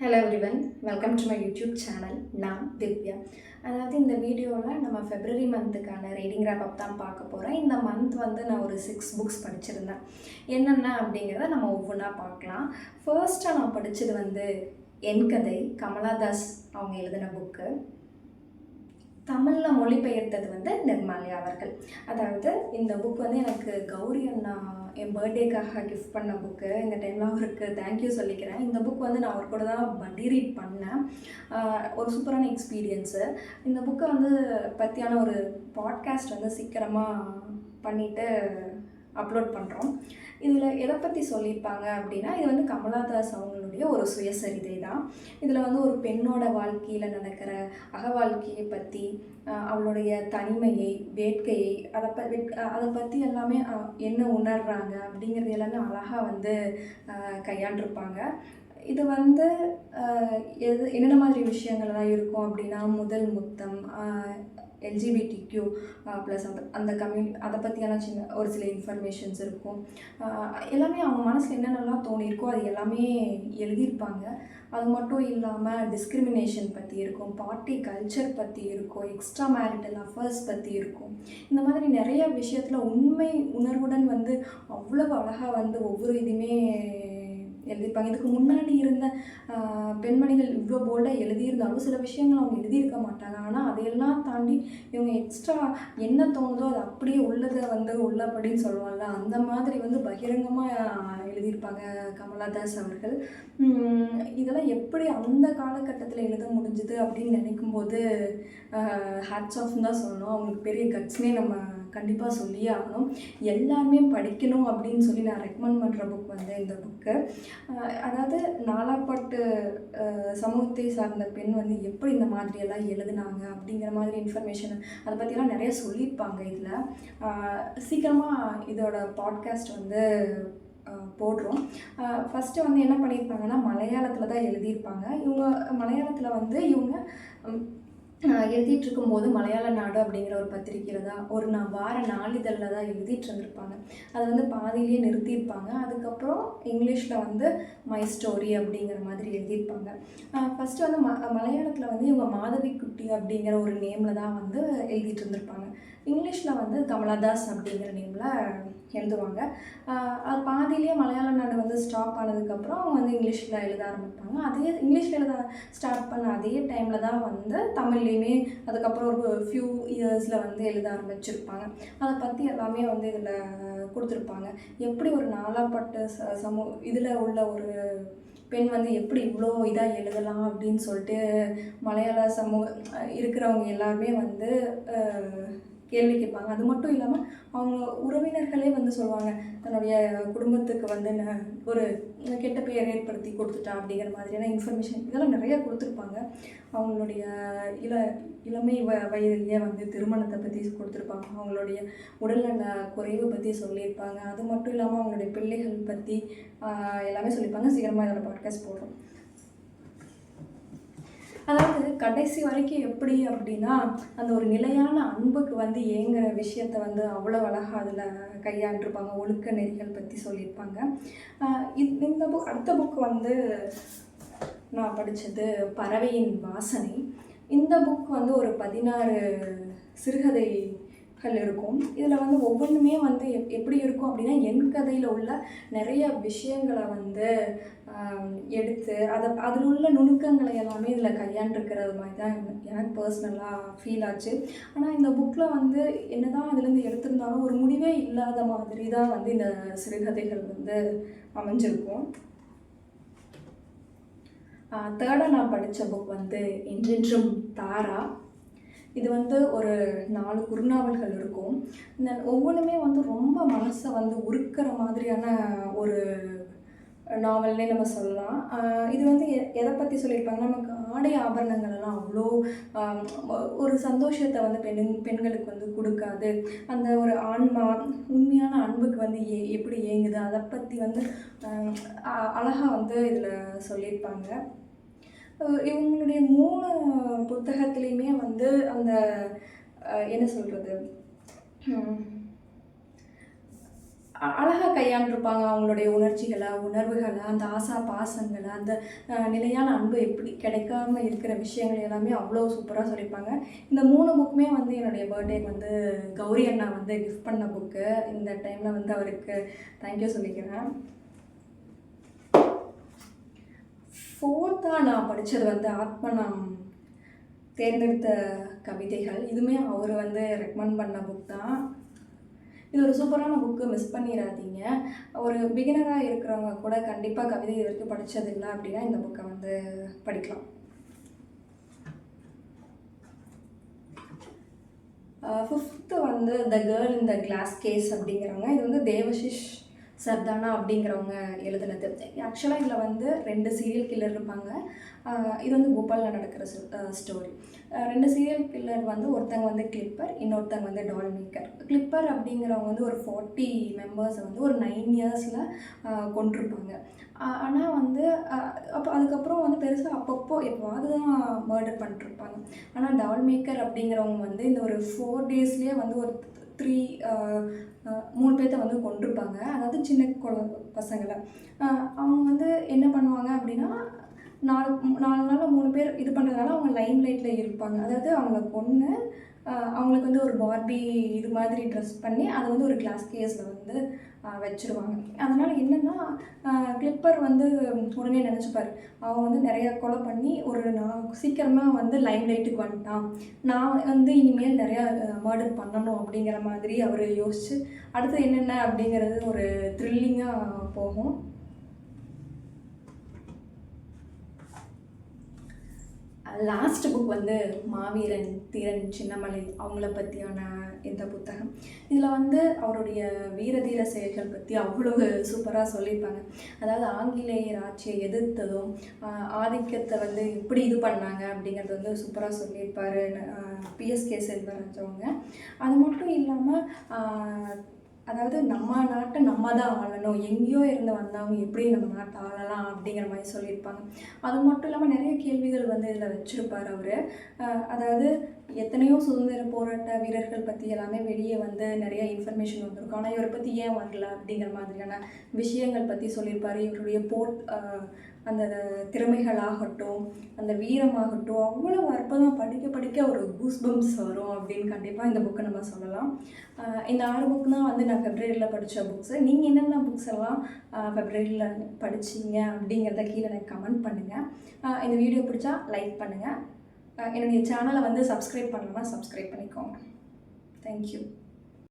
Hello everyone welcome to my YouTube channel நான் திவ்யா. அதாவது இந்த வீடியோவில் நம்ம ஃபெப்ரவரி மந்த்துக்கான ரீடிங் ரேப் அப் தான் பார்க்க போகிறேன் இந்த மந்த் வந்து நான் ஒரு சிக்ஸ் புக்ஸ் படிச்சிருந்தேன். என்னென்ன அப்படிங்கிறத நம்ம ஒவ்வொன்றா பார்க்கலாம். ஃபர்ஸ்ட்டாக நான் படித்தது வந்து என் கதை கமலாதாஸ் அவங்க எழுதின புக்கு தமிழில் மொழிபெயர்த்தது வந்து நிர்மாலி அவர்கள். அதாவது இந்த புக் வந்து எனக்கு கௌரி அண்ணா என் பர்த்டேக்காக கிஃப்ட் பண்ண புக்கு இந்த டைமில் அவருக்கு தேங்க்யூ சொல்லிக்கிறேன். இந்த புக் வந்து நான் அவர் கூட தான் படி ரீட் பண்ணேன் ஒரு சூப்பரான எக்ஸ்பீரியன்ஸு இந்த புக்கை வந்து பற்றியான ஒரு பாட்காஸ்ட் வந்து சீக்கிரமாக பண்ணிவிட்டு அப்லோட் பண்ணுறோம் இதில் எதை பற்றி சொல்லியிருப்பாங்க அப்படின்னா இது வந்து கமலாதாஸ் அவங்களுடைய ஒரு சுயசரிதை தான் இதில் வந்து ஒரு பெண்ணோட வாழ்க்கையில் நடக்கிற அக வாழ்க்கையை பற்றி அவளுடைய தனிமையை வேட்கையை அதை ப அதை பற்றி எல்லாமே என்ன உணர்றாங்க அப்படிங்கிறது எல்லாமே அழகாக வந்து கையாண்டிருப்பாங்க. இது வந்து எது என்னென்ன மாதிரி விஷயங்கள்லாம் இருக்கும் அப்படின்னா முதல் முத்தம் எல்ஜிபிடி கியூ ப்ளஸ் அந்த அந்த கம்யூனி அதை பற்றியான சின்ன ஒரு சில இன்ஃபர்மேஷன்ஸ் இருக்கும். எல்லாமே அவங்க மனசில் என்னென்னலாம் தோணியிருக்கோ அது எல்லாமே எழுதியிருப்பாங்க. அது மட்டும் இல்லாமல் டிஸ்கிரிமினேஷன் பற்றி இருக்கும் பார்ட்டி கல்ச்சர் பற்றி இருக்கும் எக்ஸ்ட்ரா மேரிட்டல் அஃபேர்ஸ் பற்றி இருக்கும். இந்த மாதிரி நிறைய விஷயத்தில் உண்மை உணர்வுடன் வந்து அவ்வளவு அழகாக வந்து ஒவ்வொரு இதுவுமே எழுதியிருப்பாங்க. இதுக்கு முன்னாடி இருந்த பெண்மணிகள் இவ்வளோ போல்டாக எழுதியிருந்தாலும் சில விஷயங்கள் அவங்க எழுதியிருக்க மாட்டாங்க. ஆனால் அதையெல்லாம் தாண்டி இவங்க எக்ஸ்ட்ரா என்ன தோணுதோ அது அப்படியே உள்ளதை வந்து உள்ளபடின்னு சொல்லுவாங்கல்ல அந்த மாதிரி வந்து பகிரங்கமாக எழுதியிருப்பாங்க கமலாதாஸ் அவர்கள். இதெல்லாம் எப்படி அந்த காலகட்டத்தில் எழுத முடிஞ்சுது அப்படின்னு நினைக்கும்போது ஹேட்ஸ் ஆஃப் தான் சொல்லணும். அவங்களுக்கு பெரிய கட்ஸ்னே நம்ம கண்டிப்பாக சொல்லியே ஆகணும். எல்லாருமே படிக்கணும் அப்படின்னு சொல்லி நான் ரெக்கமெண்ட் பண்ணுற புக் வந்து இந்த புக்கு அதாவது நாலாப்பாட்டு சமூகத்தை சார்ந்த பெண் வந்து எப்படி இந்த மாதிரியெல்லாம் எழுதுனாங்க அப்படிங்கிற மாதிரி இன்ஃபர்மேஷன் அதை பற்றிலாம் நிறைய சொல்லியிருப்பாங்க இதில். சீக்கிரமாக இதோட பாட்காஸ்ட் வந்து போடுறோம். ஃபஸ்ட்டு வந்து என்ன பண்ணியிருப்பாங்கன்னா மலையாளத்தில் தான் எழுதியிருப்பாங்க. இவங்க மலையாளத்தில் வந்து இவங்க எழுதிட்டு இருக்கும்போது மலையாள நாடு அப்படிங்கிற ஒரு பத்திரிக்கையில் தான் ஒரு நான் வார நாளிதழில் தான் எழுதிட்டு இருந்திருப்பாங்க அதை வந்து பாதியிலேயே நிறுத்தியிருப்பாங்க. அதுக்கப்புறம் இங்கிலீஷில் வந்து மை ஸ்டோரி அப்படிங்கிற மாதிரி எழுதியிருப்பாங்க. ஃபஸ்ட்டு வந்து ம மலையாளத்தில் வந்து இவங்க மாதவி குட்டி அப்படிங்கிற ஒரு நேமில் தான் வந்து எழுதிட்டு இருந்திருப்பாங்க இங்கிலீஷில் வந்து கமலாதாஸ் அப்படிங்கிற நேமில் எழுதுவாங்க. அது பாதியிலேயே மலையாள நாடு வந்து ஸ்டாப் ஆனதுக்கப்புறம் அவங்க வந்து இங்கிலீஷில் எழுத ஆரம்பிப்பாங்க. அதே இங்கிலீஷில் எழுத ஸ்டார்ட் பண்ண அதே டைமில் தான் வந்து தமிழ்லேயுமே அதுக்கப்புறம் ஒரு ஃபியூ இயர்ஸில் வந்து எழுத ஆரம்பிச்சிருப்பாங்க. அதை பற்றி எல்லாமே வந்து இதில் கொடுத்துருப்பாங்க. எப்படி ஒரு நாலாப்பட்ட ச சமூ இதில் உள்ள ஒரு பெண் வந்து எப்படி இவ்வளோ இதாக எழுதலாம் அப்படின்னு சொல்லிட்டு மலையாள சமூக இருக்கிறவங்க எல்லாருமே வந்து கேள்வி கேட்பாங்க. அது மட்டும் இல்லாமல் அவங்க உறவினர்களே வந்து சொல்லுவாங்க தன்னுடைய குடும்பத்துக்கு வந்து ந- ஒரு கெட்ட பெயர் ஏற்படுத்தி கொடுத்துட்டா அப்படிங்கிற மாதிரியான இன்ஃபர்மேஷன் இதெல்லாம் நிறையா கொடுத்துருப்பாங்க. அவங்களுடைய இள இளமை வ வயதிலேயே வந்து திருமணத்தை பற்றி கொடுத்துருப்பாங்க. அவங்களுடைய உடல்நல குறைவு பற்றி சொல்லியிருப்பாங்க. அது மட்டும் இல்லாமல் அவங்களுடைய பிள்ளைகள் பற்றி எல்லாமே சொல்லியிருப்பாங்க. சீக்கிரமாக இதோட பாட்காஸ்ட் போடுறோம். அதாவது கடைசி வரைக்கும் எப்படி அப்படின்னா அந்த ஒரு நிலையான அன்புக்கு வந்து ஏங்குற விஷயத்த வந்து அவ்வளோ அழகாக அதில் கையாண்டிருப்பாங்க. ஒழுக்க நெறிகள் பற்றி சொல்லியிருப்பாங்க. இந்த புக் அடுத்த புக் வந்து நான் படித்தது பறவையின் வாசனை. இந்த புக் வந்து ஒரு பதினாறு சிறுகதை சிறுகதைகள் இருக்கும். இதில் வந்து ஒவ்வொன்றுமே வந்து எப் எப்படி இருக்கும் அப்படின்னா என் கதையில் உள்ள நிறைய விஷயங்களை வந்து எடுத்து அதை அதில் உள்ள நுணுக்கங்களை எல்லாமே இதில் கையாண்டுருக்கிறது மாதிரி தான் எனக்கு- பர்சனலாக ஃபீல் ஆச்சு. ஆனால் இந்த புக்கில் வந்து என்னதான் அதுலேருந்து எடுத்திருந்தாலும் ஒரு முடிவே இல்லாத மாதிரி தான் வந்து இந்த சிறுகதைகள் வந்து அமைஞ்சிருக்கும். தேர்டாக நான் படித்த புக் வந்து என்றென்றும் தாரா. இது வந்து ஒரு நாலு குறுநாவல்கள் இருக்கும். இந்த ஒவ்வொன்றுமே வந்து ரொம்ப மனசை வந்து உருக்கிற மாதிரியான ஒரு நாவல்னே நம்ம சொல்லலாம். இது வந்து எ- எதை பற்றி சொல்லியிருப்பாங்க நமக்கு ஆடை ஆபரணங்கள் எல்லாம் அவ்வளோ ஒரு சந்தோஷத்தை வந்து பெண் பெண்களுக்கு வந்து கொடுக்காது. அந்த ஒரு ஆன்மா உண்மையான அன்புக்கு வந்து ஏ எப்படி ஏங்குது அதை பற்றி வந்து அழகாக வந்து இதில் சொல்லியிருப்பாங்க. இவங்களுடைய மூணு புத்தகத்துலேயுமே வந்து அந்த என்ன சொல்கிறது அழகாக கையாண்டிருப்பாங்க அவங்களுடைய உணர்ச்சிகளை உணர்வுகளை அந்த ஆசா பாசங்களை அந்த நிலையான அன்பு எப்படி கிடைக்காம இருக்கிற விஷயங்கள் எல்லாமே அவ்வளோ சூப்பராக சொல்லியிருப்பாங்க. இந்த மூணு புக்குமே வந்து என்னுடைய பர்த்டேக்கு வந்து கௌரி அண்ணா வந்து கிஃப்ட் பண்ண புக்கு. இந்த டைமில் வந்து அவருக்கு தேங்க்யூ சொல்லிக்கிறேன். ஃபோர்த்தாக நான் படித்தது வந்து ஆத்மநாம் தேர்ந்தெடுத்த கவிதைகள். இதுவுமே அவர் வந்து ரெக்கமெண்ட் பண்ண புக் தான். இது ஒரு சூப்பரான புக்கு மிஸ் பண்ணிடாதீங்க ஒரு பிகினராக இருக்கிறவங்க கூட கண்டிப்பாக கவிதை இது வரைக்கும் படித்ததில்லை அப்படின்னா இந்த புக்கை வந்து படிக்கலாம். ஃபிஃப்த்து வந்து த கேர்ள் இந்த கிளாஸ் கேஸ் அப்படிங்கிறவங்க. இது வந்து தேவசிஷ் சர்தானா அப்படிங்கிறவங்க எழுதுனது ஆக்சுவலாக இதில் வந்து ரெண்டு சீரியல் கில்லர் இருப்பாங்க. இது வந்து போபாலில் நடக்கிற ஸ்டோரி ரெண்டு சீரியல் கில்லர் வந்து ஒருத்தங்க வந்து கிளிப்பர் இன்னொருத்தங்க வந்து டால் மேக்கர் கிளிப்பர் அப்படிங்கிறவங்க வந்து ஒரு ஃபார்ட்டி மெம்பர்ஸை வந்து ஒரு நைன் இயர்ஸில் கொண்டிருப்பாங்க ஆனால் வந்து அப்போ அதுக்கப்புறம் வந்து பெருசாக அப்பப்போ எப்போவாவது தான் மர்டர் பண்ணிட்டுருப்பாங்க ஆனால் டால் மேக்கர் அப்படிங்கிறவங்க வந்து இந்த ஒரு ஃபோர் டேஸ்லேயே வந்து ஒரு த்ரீ மூணு பேர்த்த வந்து கொண்டிருப்பாங்க அதாவது சின்ன குழ பசங்களை. அவங்க வந்து என்ன பண்ணுவாங்க அப்படின்னா நாலு நாலு நாளில் மூணு பேர் இது பண்ணுறதுனால அவங்க லைம் லைட்டில் இருப்பாங்க. அதாவது அவங்கள பொண்ணு அவங்களுக்கு வந்து ஒரு பார்பி இது மாதிரி ட்ரெஸ் பண்ணி அதை வந்து ஒரு கிளாஸ் கேஸில் வந்து வச்சுருவாங்க. அதனால் என்னென்னா கிளிப்பர் வந்து உடனே நினச்சிப்பார் அவன் வந்து நிறையா கொலை பண்ணி ஒரு நான் சீக்கிரமாக வந்து லைம் லைட்டுக்கு வந்துட்டான். நான் வந்து இனிமேல் நிறையா மர்டர் பண்ணணும் அப்படிங்கிற மாதிரி அவர் யோசித்து அடுத்து என்னென்ன அப்படிங்கிறது ஒரு த்ரில்லிங்காக போகும். லாஸ்ட் புக் வந்து மாவீரன் தீரன் சின்னமலை அவங்கள பற்றியான இந்த புத்தகம். இதில் வந்து அவருடைய வீரதீர செயல்கள் பற்றி அவ்வளோ சூப்பராக சொல்லியிருப்பாங்க. அதாவது ஆங்கிலேயர் ஆட்சியை எதிர்த்ததும் ஆதிக்கத்தை வந்து எப்படி இது பண்ணாங்க அப்படிங்கிறது வந்து சூப்பராக சொல்லியிருப்பாரு பிஎஸ்கே செல்வராஜவங்க அது மட்டும் இல்லாமல் அதாவது நம்ம நாட்டை நம்ம தான் ஆளணும் எங்கேயோ இருந்து வந்தவங்க எப்படி நம்ம நாட்டை ஆளலாம் அப்படிங்கிற மாதிரி சொல்லியிருப்பாங்க. அது மட்டும் இல்லாமல் நிறைய கேள்விகள் வந்து இதில் வச்சுருப்பார் அவர். அதாவது எத்தனையோ சுதந்திர போராட்ட வீரர்கள் பற்றி எல்லாமே வெளியே வந்து நிறைய இன்ஃபர்மேஷன் வந்திருக்கும். ஆனால் இவரை பற்றி ஏன் வரல அப்படிங்கிற மாதிரியான விஷயங்கள் பற்றி சொல்லியிருப்பார். இவருடைய போர் அந்த திறமைகளாகட்டும் அந்த வீரமாகட்டும் அவ்வளோ அற்புதம் படிக்க படிக்க ஒரு கூஸ் பம்ப்ஸ் வரும் அப்படின்னு கண்டிப்பாக இந்த புக்கை நம்ம சொல்லலாம். இந்த ஆறு புக் தான் வந்து நான் ஃபெப்ரவரியில் படித்த புக்ஸு நீங்கள் என்னென்ன புக்ஸ் எல்லாம் ஃபெப்ரவரியில் படிச்சீங்க அப்படிங்கிறத கீழே எனக்கு கமெண்ட் பண்ணுங்கள் இந்த வீடியோ பிடிச்சா லைக் பண்ணுங்கள் என்னுடைய சேனலை வந்து சப்ஸ்கிரைப் பண்ணலன்னா சப்ஸ்கிரைப் பண்ணிக்கோங்க. தேங்க்யூ